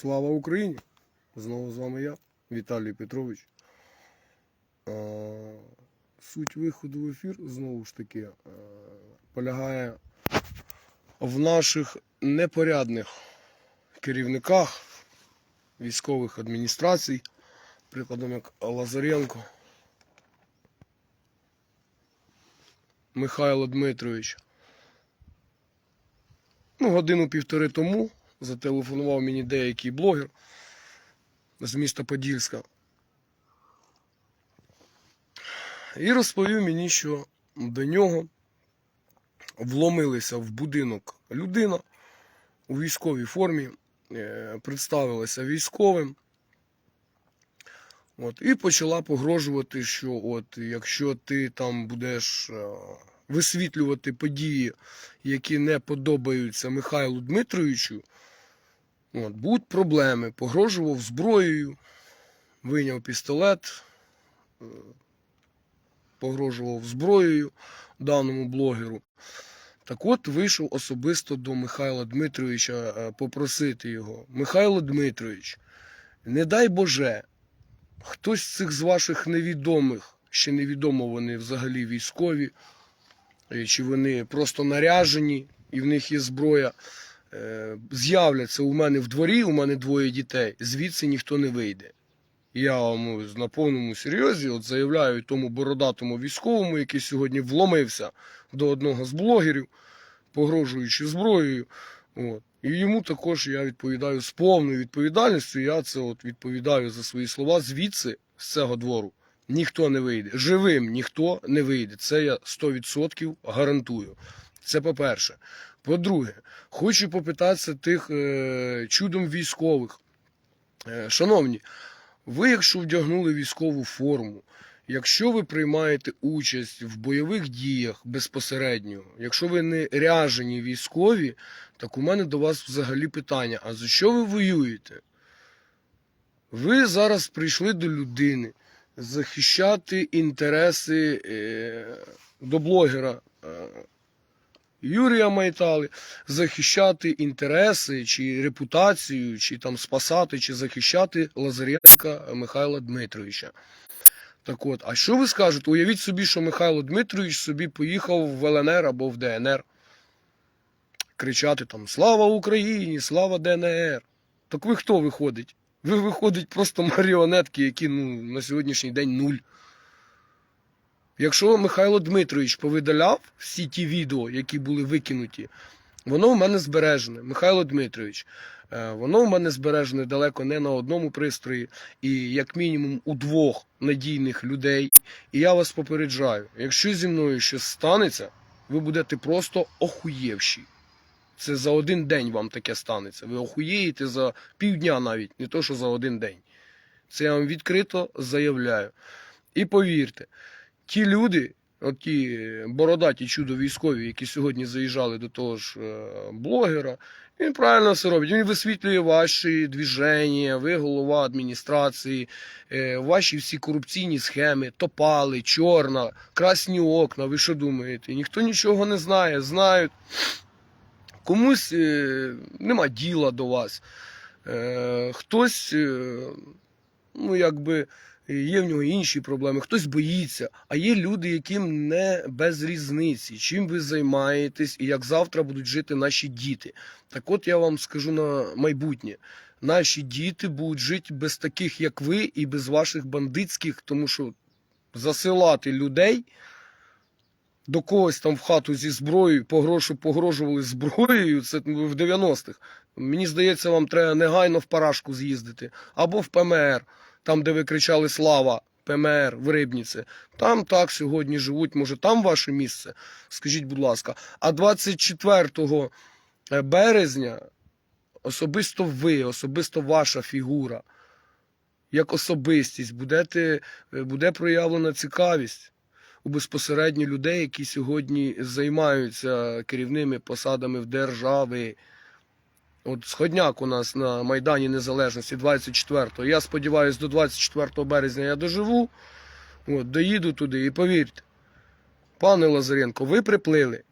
Слава Україні! Знову з вами я, Віталій Петрович. Суть виходу в ефір знову ж таки полягає в наших непорядних керівниках військових адміністрацій, прикладом як Лазаренко, Михайло Дмитрович. Ну, годину-півтори тому зателефонував мені деякий блогер з міста Подільська. І розповів мені, що до нього вломилися в будинок людина у військовій формі, е, представилася військовим. От, і почала погрожувати, що от якщо ти там будеш е, висвітлювати події, які не подобаються Михайлу Дмитровичу, от, будуть проблеми. Погрожував зброєю, вийняв пістолет, е, погрожував зброєю даному блогеру. Так от вийшов особисто до Михайла Дмитровича е, попросити його. Михайло Дмитрович, не дай Боже, хтось з цих з ваших невідомих, ще невідомо вони взагалі військові, е, чи вони просто наряжені і в них є зброя, з'являться у мене в дворі, у мене двоє дітей, звідси ніхто не вийде. Я вам на повному серйозі от заявляю тому бородатому військовому, який сьогодні вломився до одного з блогерів, погрожуючи зброєю. От. І йому також я відповідаю з повною відповідальністю. Я це от відповідаю за свої слова звідси, з цього двору. Ніхто не вийде. Живим ніхто не вийде. Це я 100% гарантую. Це по-перше. По-друге, хочу попитатися тих е, чудом військових. Е, шановні, ви, якщо вдягнули військову форму, якщо ви приймаєте участь в бойових діях безпосередньо, якщо ви не ряжені військові, так у мене до вас взагалі питання: а за що ви воюєте? Ви зараз прийшли до людини захищати інтереси е, до блогера е, Юрія Майтали, захищати інтереси чи репутацію, чи там спасати, чи захищати Лазаренка Михайла Дмитровича. Так от, а що ви скажете? Уявіть собі, що Михайло Дмитрович собі поїхав в ЛНР або в ДНР. Кричати там Слава Україні! Слава ДНР! Так ви хто виходить? Ви виходить просто маріонетки, які ну, на сьогоднішній день нуль. Якщо Михайло Дмитрович повидаляв всі ті відео, які були викинуті, воно в мене збережене. Михайло Дмитрович, е, воно в мене збережене далеко не на одному пристрої, і як мінімум у двох надійних людей. І я вас попереджаю, якщо зі мною щось станеться, ви будете просто охуєвші. Це за один день вам таке станеться. Ви охуєєте за півдня навіть, не то що за один день. Це я вам відкрито заявляю. І повірте, ті люди, ті бородаті чудо військові, які сьогодні заїжджали до того ж е, блогера, він правильно все робить. Він висвітлює ваші движення, ви голова адміністрації, е, ваші всі корупційні схеми, топали, чорна, красні окна. Ви що думаєте? Ніхто нічого не знає, знають. Комусь е, нема діла до вас. Хтось, ну якби. Є в нього інші проблеми, хтось боїться, а є люди, яким не без різниці, чим ви займаєтесь і як завтра будуть жити наші діти. Так от я вам скажу на майбутнє: наші діти будуть жити без таких, як ви, і без ваших бандитських, тому що засилати людей до когось там в хату зі зброєю, погрошу погрожували зброєю, це в 90-х. Мені здається, вам треба негайно в парашку з'їздити або в ПМР там, де ви кричали Слава, ПМР в Рибніце. Там так сьогодні живуть. Може, там ваше місце? Скажіть, будь ласка. А 24 березня особисто ви, особисто ваша фігура, як особистість, будете, буде проявлена цікавість у безпосередньо людей, які сьогодні займаються керівними посадами в державі. От сходняк у нас на Майдані Незалежності 24-го. Я сподіваюся, до 24 березня я доживу. От, доїду туди і повірте, пане Лазаренко, ви приплили.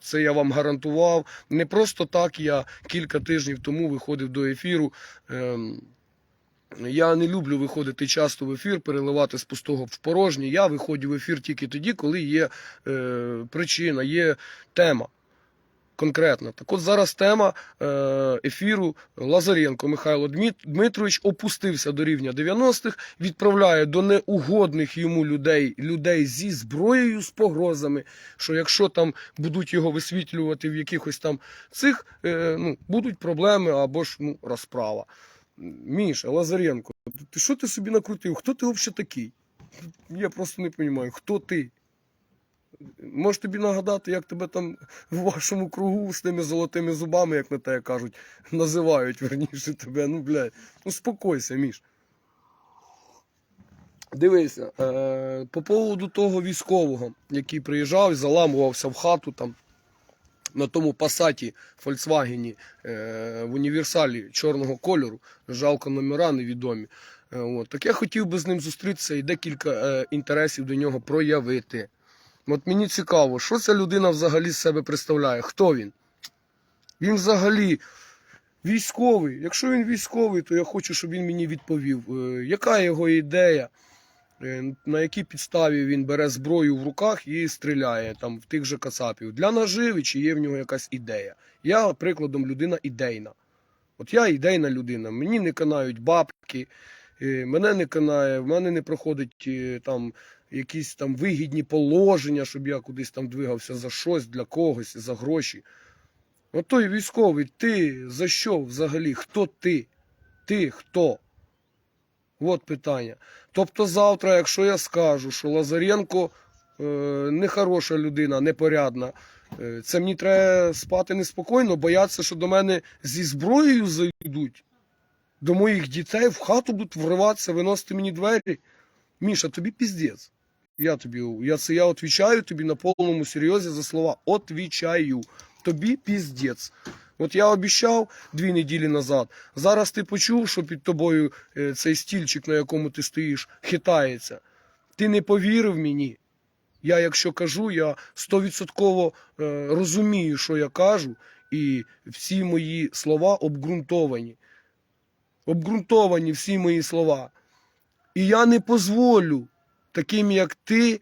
Це я вам гарантував. Не просто так я кілька тижнів тому виходив до ефіру. Ем, я не люблю виходити часто в ефір, переливати з пустого в порожнє. Я виходжу в ефір тільки тоді, коли є е, причина, є тема. Конкретно. Так от зараз тема е, ефіру Лазаренко Михайло Дмитрович опустився до рівня 90-х, відправляє до неугодних йому людей, людей зі зброєю, з погрозами, що якщо там будуть його висвітлювати в якихось там цих, е, ну, будуть проблеми або ж ну, розправа. Міша, Лазаренко, ти що ти собі накрутив? Хто ти взагалі такий? Я просто не розумію, хто ти? Може тобі нагадати, як тебе там в вашому кругу з тими золотими зубами, як на те кажуть, називають верніше тебе. Ну, блядь, успокойся, Міш. Дивися, е, по поводу того військового, який приїжджав і заламувався в хату там на тому пасаті Фольксвагені е, в універсалі чорного кольору, жалко номера невідомі. Е, от. Так я хотів би з ним зустрітися і декілька е, інтересів до нього проявити. От мені цікаво, що ця людина взагалі з себе представляє? Хто він? Він взагалі військовий. Якщо він військовий, то я хочу, щоб він мені відповів, е, яка його ідея, е, на якій підставі він бере зброю в руках і стріляє там в тих же кацапів. Для наживи чи є в нього якась ідея. Я, прикладом, людина ідейна. От я ідейна людина. Мені не канають бабки, е, мене не канає, в мене не проходить там якісь там вигідні положення, щоб я кудись там двигався за щось, для когось, за гроші. От той військовий, ти за що взагалі? Хто ти? Ти хто? От питання. Тобто завтра, якщо я скажу, що Лазаренко е, нехороша людина, непорядна, е, це мені треба спати неспокійно, боятися, що до мене зі зброєю зайдуть, до моїх дітей в хату будуть вриватися, виносити мені двері. Міша, тобі піздець. Я тобі, я це я отвічаю тобі на повному серйозі за слова. Отвічаю. Тобі піздець. От я обіцяв дві неділі назад. Зараз ти почув, що під тобою е, цей стільчик, на якому ти стоїш, хитається. Ти не повірив мені. Я, якщо кажу, я стовідсотково е, розумію, що я кажу, і всі мої слова обґрунтовані. Обґрунтовані всі мої слова. І я не дозволю таким, як ти,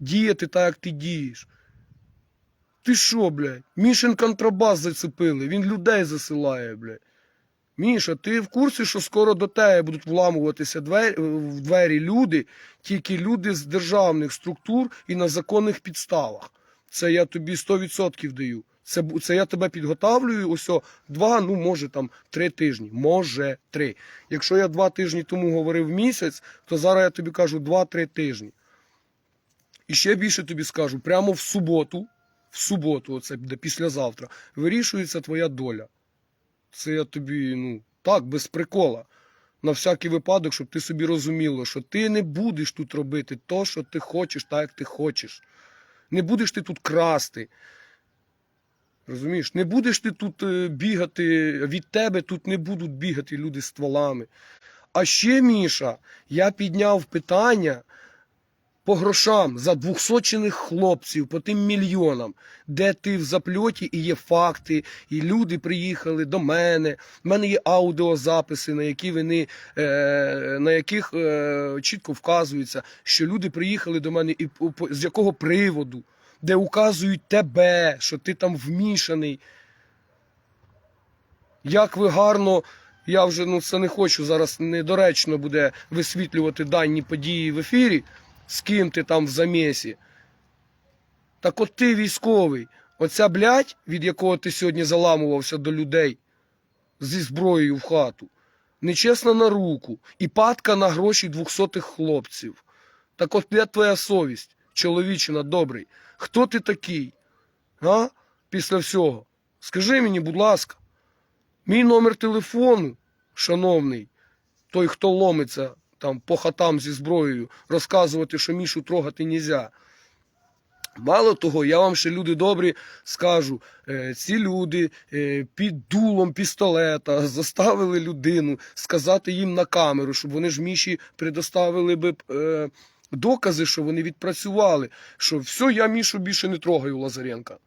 діяти так, як ти дієш. Ти що, блядь? Мішин контрабас зацепили, він людей засилає, блядь. Міша, ти в курсі, що скоро до тебе будуть вламуватися двері, в двері люди, тільки люди з державних структур і на законних підставах. Це я тобі 100% даю. Це, це я тебе підготавлюю ось два, ну може там три тижні. Може три. Якщо я два тижні тому говорив місяць, то зараз я тобі кажу два-три тижні. І ще більше тобі скажу, прямо в суботу, в суботу, оце буде післязавтра, вирішується твоя доля. Це я тобі, ну, так, без прикола. На всякий випадок, щоб ти собі розуміло, що ти не будеш тут робити то, що ти хочеш, так як ти хочеш. Не будеш ти тут красти. Розумієш, не будеш ти тут е, бігати, від тебе тут не будуть бігати люди стволами. А ще, Міша, я підняв питання по грошам за двохсочених хлопців, по тим мільйонам, де ти в запльоті і є факти, і люди приїхали до мене. У мене є аудіозаписи, на які вони, е, на яких е, чітко вказується, що люди приїхали до мене і з якого приводу, де указують тебе, що ти там вмішаний. Як ви гарно. Я вже ну це не хочу зараз недоречно буде висвітлювати дані події в ефірі, з ким ти там в замісі. Так от ти військовий, оця блядь, від якого ти сьогодні заламувався до людей зі зброєю в хату, нечесна на руку і падка на гроші двохсотих хлопців. Так от твоя совість, чоловічина добрий? Хто ти такий? А? Після всього? Скажи мені, будь ласка, мій номер телефону, шановний, той, хто ломиться там по хатам зі зброєю, розказувати, що Мішу трогати нельзя. Мало того, я вам ще люди добрі скажу, е, ці люди е, під дулом пістолета заставили людину сказати їм на камеру, щоб вони ж Міші предоставили би е, докази, що вони відпрацювали, що все, я Мішу більше не трогаю Лазаренка.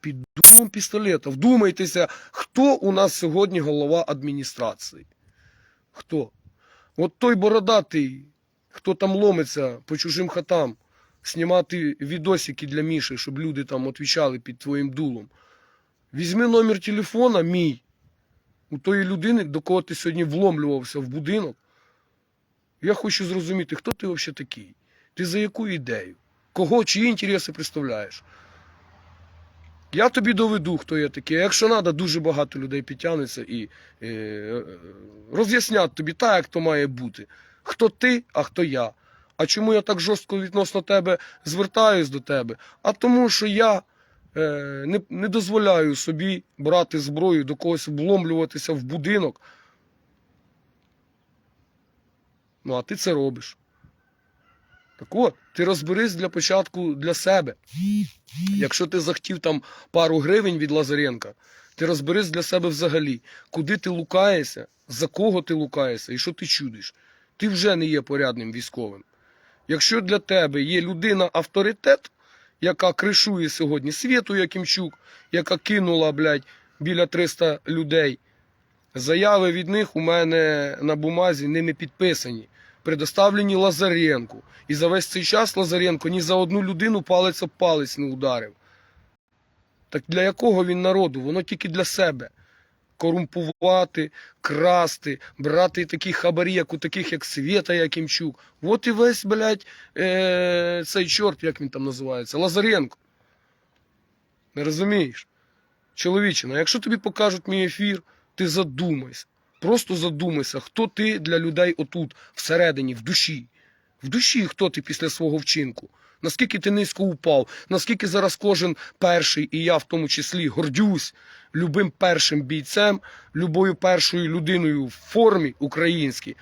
Під дулом пістолета. Вдумайтеся, хто у нас сьогодні голова адміністрації? Хто? От той бородатий, хто там ломиться по чужим хатам, знімати відосики для Міші, щоб люди там відповідали під твоїм дулом. Візьми номер телефона мій у тої людини, до кого ти сьогодні вломлювався в будинок. Я хочу зрозуміти, хто ти взагалі такий? Ти за яку ідею? Кого, чиї інтереси представляєш? Я тобі доведу, хто я такий. Якщо треба, дуже багато людей підтягнеться і е, е, роз'яснять тобі так, як то має бути. Хто ти, а хто я. А чому я так жорстко відносно тебе звертаюсь до тебе? А тому, що я е, не, не дозволяю собі брати зброю, до когось вломлюватися в будинок. Ну, а ти це робиш. Так от, ти розберись для початку для себе. Якщо ти захотів там пару гривень від Лазаренка, ти розберись для себе взагалі, куди ти лукаєшся, за кого ти лукаєшся і що ти чудиш. Ти вже не є порядним військовим. Якщо для тебе є людина авторитет, яка кришує сьогодні Світу Якимчук, яка кинула, блядь, біля 300 людей, заяви від них у мене на бумазі ними підписані, предоставлені Лазаренку. І за весь цей час Лазаренко ні за одну людину палець об палець не ударив. Так для якого він народу? Воно тільки для себе. Корумпувати, красти, брати такі хабарі, як у таких, як Свєта Якимчук. От і весь, блядь, е- цей чорт, як він там називається, Лазаренко. Не розумієш? Чоловіче, ну якщо тобі покажуть мій ефір, ти задумайся. Просто задумайся, хто ти для людей отут, всередині, в душі. В душі хто ти після свого вчинку? Наскільки ти низько упав, наскільки зараз кожен перший, і я в тому числі, гордюсь любим першим бійцем, любою першою людиною в формі українській,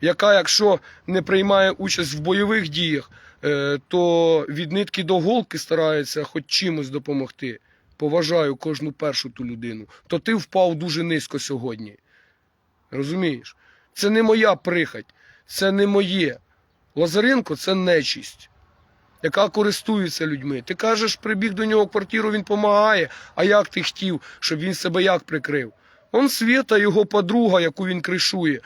яка, якщо не приймає участь в бойових діях, е, то від нитки до голки старається хоч чимось допомогти. Поважаю кожну першу ту людину, то ти впав дуже низько сьогодні. Розумієш? Це не моя прихать, це не моє. Лазаренко це нечість, яка користується людьми. Ти кажеш, прибіг до нього квартиру, він допомагає. А як ти хотів, щоб він себе як прикрив? Он Свєта, його подруга, яку він кришує.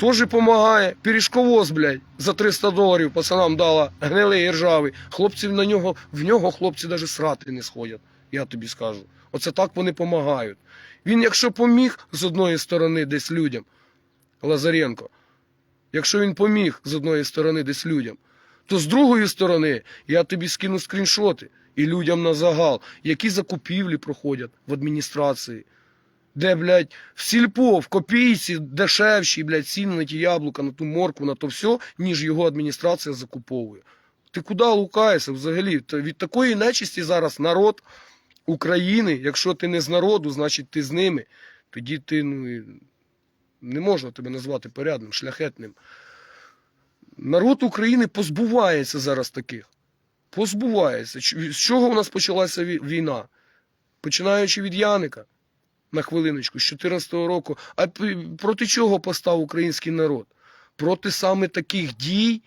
Теж допомагає. Пиріжковоз, блядь, за 300 доларів пацанам дала гнилий і ржавий. Хлопців на нього, в нього хлопці навіть срати не сходять, я тобі скажу. Оце так вони допомагають. Він, якщо поміг з одної сторони десь людям, Лазаренко, якщо він поміг з одної сторони десь людям, то з другої сторони я тобі скину скріншоти і людям на загал, які закупівлі проходять в адміністрації. Де, блядь, в сільпо, в копійці дешевші, блядь, ціни на ті яблука, на ту моркву, на то все, ніж його адміністрація закуповує. Ти куди лукаєшся взагалі? Від такої нечисті зараз народ України, якщо ти не з народу, значить ти з ними. Тоді ти ну, не можна тебе назвати порядним, шляхетним. Народ України позбувається зараз таких. Позбувається. З чого у нас почалася війна? Починаючи від Яника, на хвилиночку, з 14-го року. А проти чого постав український народ? Проти саме таких дій,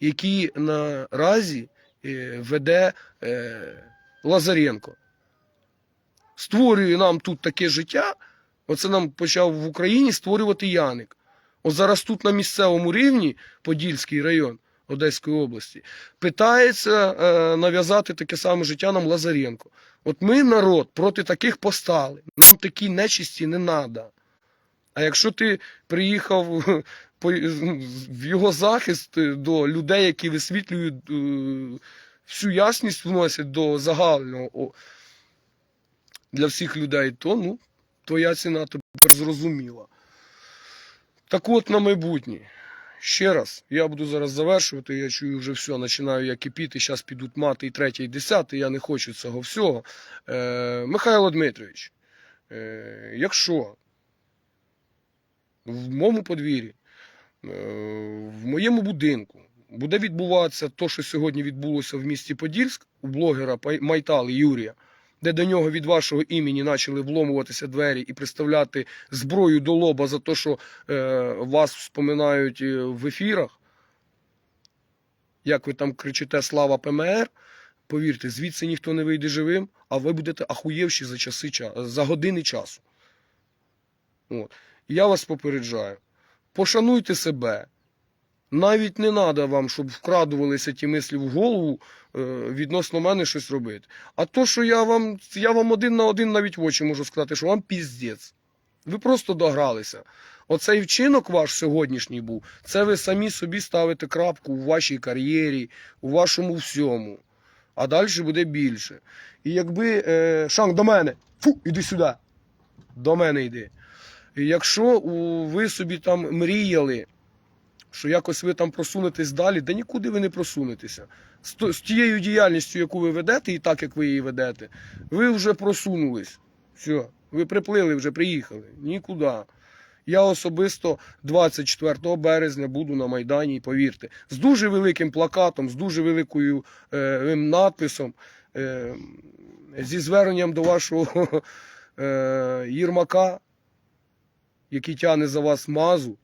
які наразі е, веде е, Лазаренко. Створює нам тут таке життя. Оце нам почав в Україні створювати Яник. От зараз тут на місцевому рівні, Подільський район Одеської області, питається е, нав'язати таке саме життя нам Лазаренко. От ми, народ, проти таких постали. Нам такі нечисті не треба. А якщо ти приїхав в його захист до людей, які висвітлюють е, всю ясність вносять до загального для всіх людей, то ну, твоя ціна тепер зрозуміла. Так от на майбутнє. Ще раз, я буду зараз завершувати. Я чую вже все, починаю я кипіти. Зараз підуть мати і третє, і десяте. Я не хочу цього всього. Е, Михайло Дмитрович, е, якщо в моєму подвір'ї, е, в моєму будинку буде відбуватися те, що сьогодні відбулося в місті Подільськ у блогера Майтали Юрія, де до нього від вашого імені почали вломуватися двері і приставляти зброю до лоба за те, що е, вас вспоминають е, в ефірах, як ви там кричите Слава ПМР, повірте, звідси ніхто не вийде живим, а ви будете ахуєвші за часи за години часу. От. Я вас попереджаю. Пошануйте себе. Навіть не треба вам, щоб вкрадувалися ті мислі в голову е, відносно мене щось робити. А то, що я вам, я вам один на один навіть в очі можу сказати, що вам піздець. Ви просто догралися. Оцей вчинок ваш сьогоднішній був, це ви самі собі ставите крапку у вашій кар'єрі, у вашому всьому. А далі буде більше. І якби. Е, Шанг, до мене! Фу, іди сюди. До мене йди. І якщо у, ви собі там мріяли, що якось ви там просунетесь далі, да нікуди ви не просунетеся. З, з тією діяльністю, яку ви ведете, і так, як ви її ведете, ви вже просунулись. Все, ви приплили, вже приїхали. Нікуди. Я особисто 24 березня буду на Майдані, і повірте, з дуже великим плакатом, з дуже великою е, надписом, е, зі зверненням до вашого е, Єрмака, який тягне за вас мазу,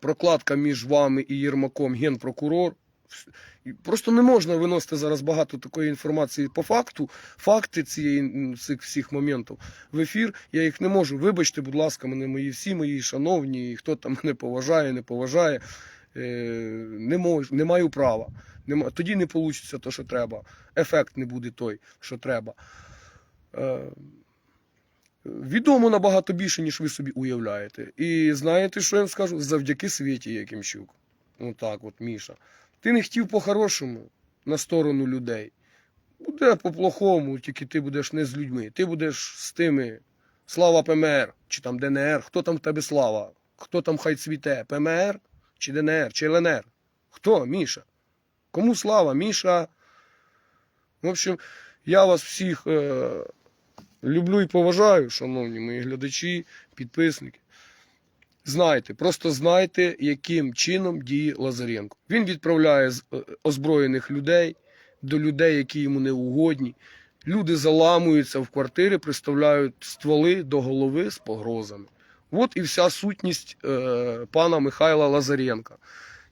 прокладка між вами і Єрмаком генпрокурор. Просто не можна виносити зараз багато такої інформації по факту. Факти цієї цих всіх моментів в ефір. Я їх не можу. Вибачте, будь ласка, мене мої всі мої шановні, і хто там мене поважає, не поважає. Е, не, мож, не маю права. Тоді не вийде те, що треба. Ефект не буде той, що треба. Відомо набагато більше, ніж ви собі уявляєте. І знаєте, що я вам скажу? Завдяки Світі Якимчук. Отак, от, Міша. Ти не хотів по-хорошому на сторону людей. Буде по-плохому, тільки ти будеш не з людьми. Ти будеш з тими Слава ПМР чи там ДНР. Хто там в тебе слава? Хто там хай цвіте? ПМР чи ДНР, чи ЛНР? Хто, Міша? Кому слава? Міша? В общем, я вас всіх е, люблю і поважаю, шановні мої глядачі, підписники. Знайте, просто знайте, яким чином діє Лазаренко. Він відправляє е, озброєних людей до людей, які йому не угодні. Люди заламуються в квартири, приставляють стволи до голови з погрозами. От і вся сутність е, пана Михайла Лазаренка.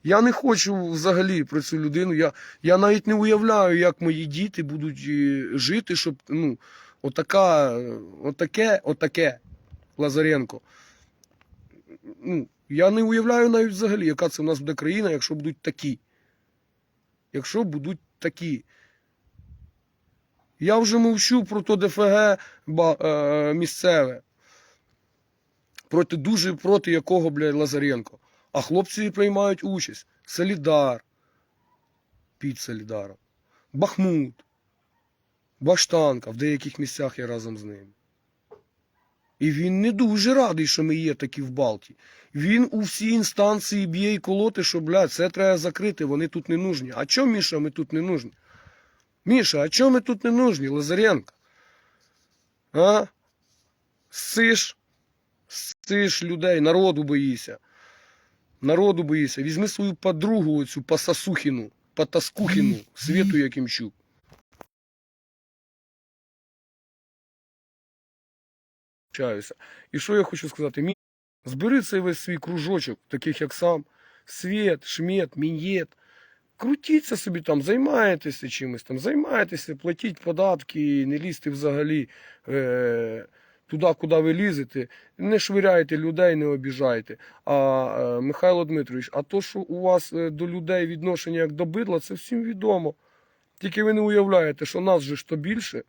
Я не хочу взагалі про цю людину. Я, я навіть не уявляю, як мої діти будуть е, жити, щоб ну, отака, отаке, отаке Лазаренко. Ну, я не уявляю навіть взагалі, яка це в нас буде країна, якщо будуть такі. Якщо будуть такі. Я вже мовчу про то ДФГ ба, е, місцеве. Проти дуже проти якого, блядь, Лазаренко. А хлопці приймають участь. Солідар. Під Солідаром. Бахмут. Баштанка. В деяких місцях я разом з ним. І він не дуже радий, що ми є такі в Балті. Він у всі інстанції б'є і колоти, що, блядь, це треба закрити, вони тут не нужні. А чому, Міша, ми тут не нужні? Міша, а чому ми тут не нужні, Лазаренко? А? Сиш, сиш людей, народу боїся. Народу боїся. Візьми свою подругу, оцю Пасасухіну, Потаскухіну, Світу Якимчук. Чаюся. І що я хочу сказати? Мі... Збери цей весь свій кружочок, таких як сам, Світ, Шмет, Мін'єт. Крутіться собі там, займаєтеся чимось там, займаєтеся, платіть податки, не лізьте взагалі е, туди, куди ви лізете, не швиряйте людей, не обіжайте. А е, Михайло Дмитрович, а то, що у вас е, до людей відношення як до бидла, це всім відомо. Тільки ви не уявляєте, що нас же ж то більше,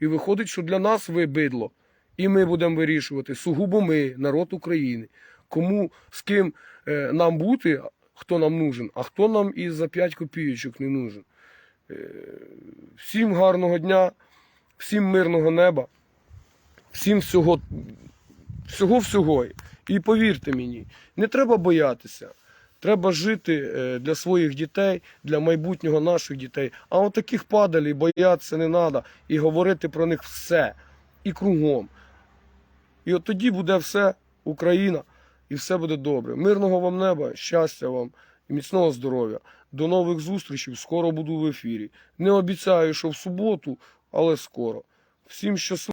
і виходить, що для нас ви бидло. І ми будемо вирішувати сугубо ми, народ України, кому з ким е, нам бути, хто нам нужен, а хто нам і за 5 копійочок не нужен. Е, всім гарного дня, всім мирного неба, всім всього, всього всього. І повірте мені, не треба боятися. Треба жити е, для своїх дітей, для майбутнього наших дітей. А от таких падалів боятися не треба і говорити про них все і кругом. І от тоді буде все Україна, і все буде добре. Мирного вам неба, щастя вам і міцного здоров'я. До нових зустрічей. Скоро буду в ефірі. Не обіцяю, що в суботу але скоро. Всім щасливо.